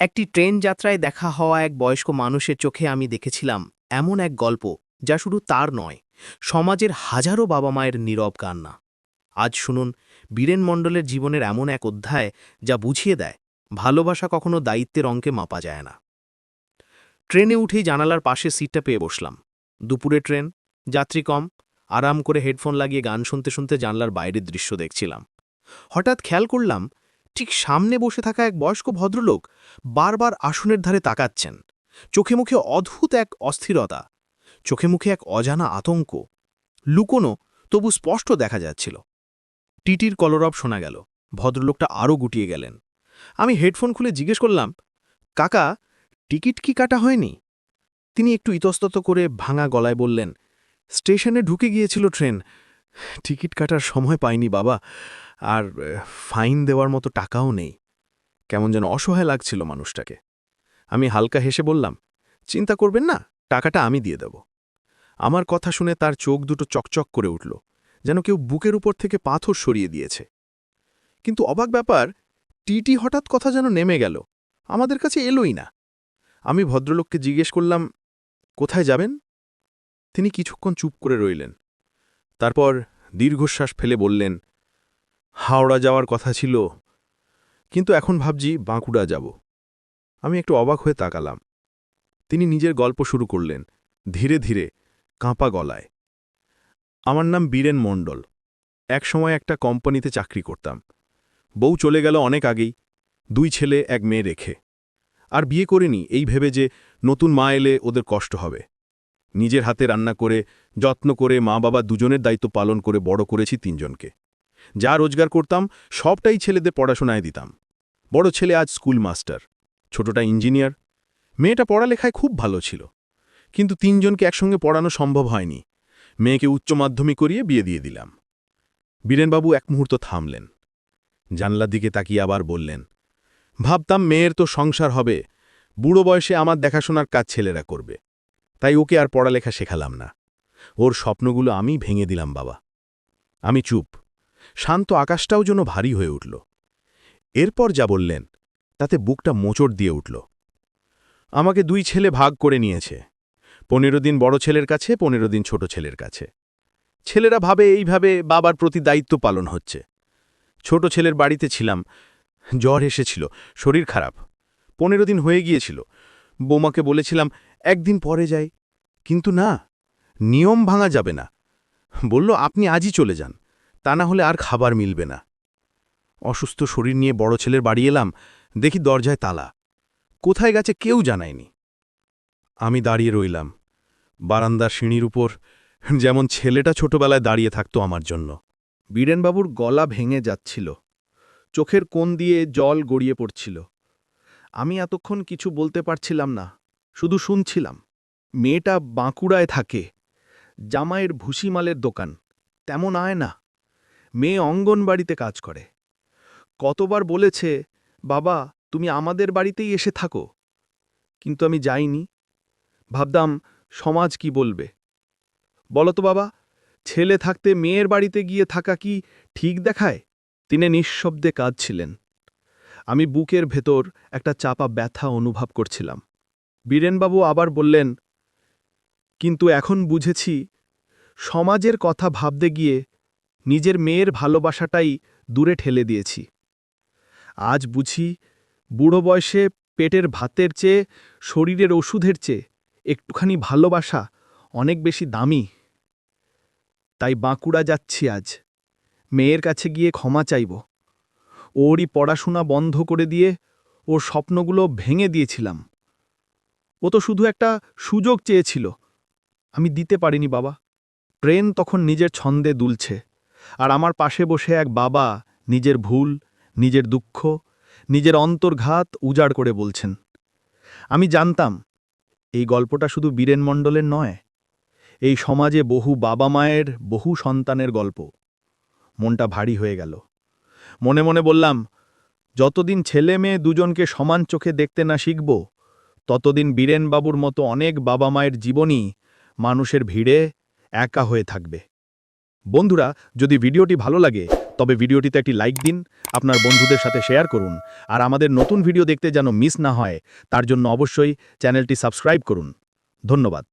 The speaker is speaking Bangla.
একটি ট্রেন যাত্রায় দেখা হওয়া এক বয়স্ক মানুষের চোখে আমি দেখেছিলাম এমন এক গল্প যা শুধু তার নয়, সমাজের হাজারো বাবা মায়ের নীরব কান্না। আজ শুনুন বীরেন মণ্ডলের জীবনের এমন এক অধ্যায় যা বুঝিয়ে দেয়, ভালোবাসা কখনো দায়িত্বের অঙ্কে মাপা যায় না। ট্রেনে উঠেই জানালার পাশে সিটটা পেয়ে বসলাম। দুপুরে ট্রেন, যাত্রী কম, আরাম করে হেডফোন লাগিয়ে গান শুনতে শুনতে জানলার বাইরের দৃশ্য দেখছিলাম। হঠাৎ খেয়াল করলাম ঠিক সামনে বসে থাকা এক বয়স্ক ভদ্রলোক বারবার আসনের ধারে তাকাচ্ছেন। চোখে মুখে অদ্ভুত এক অস্থিরতা, চোখে মুখে এক অজানা আতঙ্ক, লুকোনো তবু স্পষ্ট দেখা যাচ্ছিল। টিটির কলরব শোনা গেল, ভদ্রলোকটা আরও গুটিয়ে গেলেন। আমি হেডফোন খুলে জিজ্ঞেস করলাম, কাকা, টিকিট কি কাটা হয়নি? তিনি একটু ইতস্তত করে ভাঙা গলায় বললেন, স্টেশনে ঢুকে গিয়েছিল ট্রেন টিকিট কাটার সময় পাইনি বাবা, আর ফাইন দেওয়ার মতো টাকাও নেই। কেমন যেন অসহায় লাগছিল মানুষটাকে। আমি হালকা হেসে বললাম, চিন্তা করবেন না, টাকাটা আমি দিয়ে দেব। আমার কথা শুনে তার চোখ দুটো চকচক করে উঠল, যেন কেউ বুকের উপর থেকে পাথর সরিয়ে দিয়েছে। কিন্তু অবাক ব্যাপার, টিটি হঠাৎ কথা যেন নেমে গেল, আমাদের কাছে এলোই না। আমি ভদ্রলোককে জিজ্ঞেস করলাম, কোথায় যাবেন? তিনি কিছুক্ষণ চুপ করে রইলেন। তারপর দীর্ঘশ্বাস ফেলে বললেন, হাওড়া যাওয়ার কথা ছিল, কিন্তু এখন ভাবছি বাঁকুড়া যাব। আমি একটু অবাক হয়ে তাকালাম। তিনি নিজের গল্প শুরু করলেন, ধীরে ধীরে, কাঁপা গলায়। আমার নাম বীরেন মণ্ডল। একসময় একটা কোম্পানিতে চাকরি করতাম। বউ চলে গেল অনেক আগেই, দুই ছেলে, এক মেয়ে রেখে। আর বিয়ে করিনি, এই ভেবে যে নতুন মা এলে ওদের কষ্ট হবে। নিজের হাতে রান্না করে, যত্ন করে মা বাবা দুজনের দায়িত্ব পালন করে বড় করেছি তিনজনকে। যা রোজগার করতাম, সবটাই ছেলেদের পড়াশোনায় দিতাম। বড় ছেলে আজ স্কুল মাস্টার, ছোটটা ইঞ্জিনিয়ার। মেয়েটা পড়ালেখায় খুব ভালো ছিল, কিন্তু তিনজনকে একসঙ্গে পড়ানো সম্ভব হয়নি। মেয়েকে উচ্চ মাধ্যমিক করিয়ে বিয়ে দিয়ে দিলাম। বীরেনবাবু এক মুহূর্ত থামলেন। জানলার দিকে তাকিয়ে আবার বললেন, ভাবতাম মেয়ের তো সংসার হবে, বুড়ো বয়সে আমার দেখাশোনার কাজ ছেলেরা করবে। তাই ওকে আর পড়ালেখা শেখালাম না। ওর স্বপ্নগুলো আমি ভেঙে দিলাম, বাবা। আমি চুপ। শান্ত আকাশটাও যেন ভারী হয়ে উঠল। এরপর যা বললেন, তাতে বুকটা মোচড় দিয়ে উঠল। আমাকে দুই ছেলে ভাগ করে নিয়েছে। পনেরো দিন বড় ছেলের কাছে, পনেরো দিন ছোট ছেলের কাছে। ছেলেরা ভাবে এইভাবে বাবার প্রতি দায়িত্ব পালন হচ্ছে। ছোট ছেলের বাড়িতে ছিলাম। জ্বর এসেছিল, শরীর খারাপ। পনেরো দিন হয়ে গিয়েছিল। বৌমাকে বলেছিলাম, একদিন পরে যাই। কিন্তু না, নিয়ম ভাঙা যাবে না। বলল, আপনি আজই চলে যান, তা না হলে আর খাবার মিলবে না। অসুস্থ শরীর নিয়ে বড় ছেলের বাড়ি এলাম, দেখি দরজায় তালা। কোথায় গেছে কেউ জানায়নি। আমি দাঁড়িয়ে রইলাম বারান্দার সিঁড়ির উপর, যেমন ছেলেটা ছোটবেলায় দাঁড়িয়ে থাকতো আমার জন্য। বীরেনবাবুর গলা ভেঙে যাচ্ছিল, চোখের কোণ দিয়ে জল গড়িয়ে পড়ছিল। আমি এতক্ষণ কিছু বলতে পারছিলাম না, শুধু শুনছিলাম। মেয়েটা বাঁকুড়ায় থাকে, জামাইয়ের ভুসিমালের দোকান, তেমন আয় না। মেয়ে অঙ্গনবাড়িতে কাজ করে। কতবার বলেছে, বাবা, তুমি আমাদের বাড়িতেই এসে থাকো। কিন্তু আমি যাইনি। ভাবতাম সমাজ কি বলবে? বলতো বাবা, ছেলে থাকতে মেয়ের বাড়িতে গিয়ে থাকা কি ঠিক দেখায়? তিনি নিঃশব্দে কাঁদছিলেন। আমি বুকের ভেতর একটা চাপা ব্যথা অনুভব করছিলাম। বীরেনবাবু আবার বললেন, কিন্তু এখন বুঝেছি, সমাজের কথা ভাবতে গিয়ে নিজের মেয়ের ভালোবাসাটাই দূরে ঠেলে দিয়েছি। আজ বুঝি বুড়ো বয়সে পেটের ভাতের চেয়ে শরীরের ওষুধের চেয়ে একটুখানি ভালোবাসা অনেক বেশি দামি। তাই বাঁকুড়া যাচ্ছি আজ। মেয়ের কাছে গিয়ে ক্ষমা চাইব। ওরই পড়াশোনা বন্ধ করে দিয়ে ওর স্বপ্নগুলো ভেঙে দিয়েছিলাম। ও তো শুধু একটা সুযোগ চেয়েছিল। আমি দিতে পারিনি বাবা। ট্রেন তখন নিজের ছন্দে দুলছে। আর আমার পাশে বসে এক বাবা নিজের ভুল, নিজের দুঃখ, নিজের অন্তর্ঘাত উজাড় করে বলছেন, আমি জানতাম এই গল্পটা শুধু বীরেন মণ্ডলের নয়, এই সমাজে বহু বাবা মায়ের, বহু সন্তানের গল্প। মনটা ভারী হয়ে গেল। মনে মনে বললাম, যতদিন ছেলে মেয়ে দুজনকে সমান চোখে দেখতে না শিখব, ততদিন বীরেনবাবুর মতো অনেক বাবা মায়ের জীবনই মানুষের ভিড়ে একা হয়ে থাকবে। বন্ধুরা, যদি ভিডিওটি ভালো লাগে, তবে ভিডিওটিতে একটি লাইক দিন, আপনার বন্ধুদের সাথে শেয়ার করুন, আর আমাদের নতুন ভিডিও দেখতে যেন মিস না হয়, তার জন্য অবশ্যই চ্যানেলটি সাবস্ক্রাইব করুন। ধন্যবাদ।